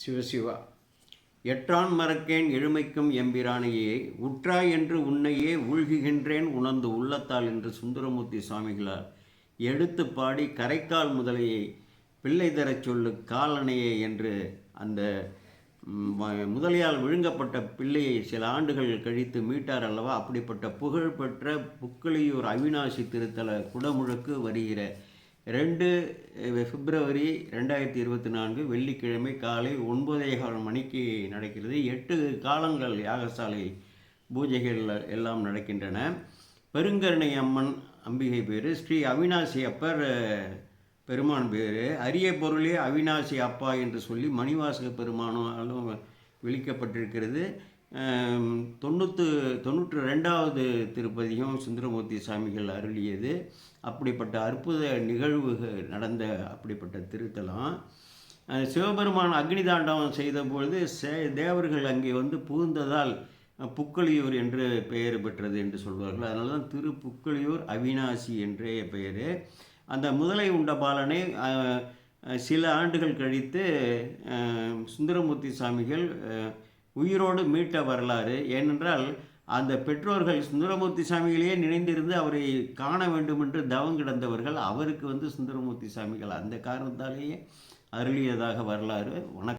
சிவசிவா. எற்றான் மறக்கேன் எழுமைக்கும் எம்பிரானையே உற்றாய் என்று உன்னையே உழ்குகின்றேன் உணர்ந்து உள்ளத்தால் என்று சுந்தரமூர்த்தி சுவாமிகளால் எடுத்து பாடி கரைக்கால் முதலையை பிள்ளை தரச் சொல்லு காலனையே என்று அந்த முதலியால் விழுங்கப்பட்ட பிள்ளையை சில ஆண்டுகள் கழித்து மீட்டார் அல்லவா? அப்படிப்பட்ட புகழ்பெற்ற புக்களியூர் அவினாசி திருத்தல குடமுழுக்கு வருகிற ரெண்டு பிப்ரவரி ரெண்டாயிரத்தி இருபத்தி நான்கு வெள்ளிக்கிழமை காலை ஒன்பதே கால் மணிக்கு நடக்கிறது. எட்டு காலங்கள் யாகசாலை பூஜைகள் எல்லாம் நடக்கின்றன. பெருங்கருணை அம்மன் அம்பிகை பேர் ஸ்ரீ அவினாசி அப்பர் பெருமான் பேர். அரிய பொருளே அவினாசி அப்பா என்று சொல்லி மணிவாசக பெருமானாலும் விளிக்கப்பட்டிருக்கிறது தொண்ணூற்று தொண்ணூற்று ரெண்டாவது திருப்பதியும் சுந்தரமூர்த்தி சாமிகள் அருளியது. அப்படிப்பட்ட அற்புத நிகழ்வுகள் நடந்த அப்படிப்பட்ட திருத்தலம். சிவபெருமான் அக்னி தாண்டவம் செய்தபொழுது சே தேவர்கள் அங்கே வந்து புகுந்ததால் புக்களியூர் என்று பெயர் பெற்றது என்று சொல்வார்கள். அதனால தான் திரு புக்களியூர் அவினாசி என்றே பெயர். அந்த முதலை உண்ட பாலனை சில ஆண்டுகள் கழித்து சுந்தரமூர்த்தி சாமிகள் உயிரோடு மீட்ட வரலாறு. ஏனென்றால் அந்த பெற்றோர்கள் சுந்தரமூர்த்தி சாமிகளையே நினைந்திருந்து அவரை காண வேண்டும் என்று தவம் கிடந்தவர்கள் அவருக்கு வந்து சுந்தரமூர்த்தி சாமிகள் அந்த காரணத்தாலேயே அருளியதாக வரலாறு. வணக்கம்.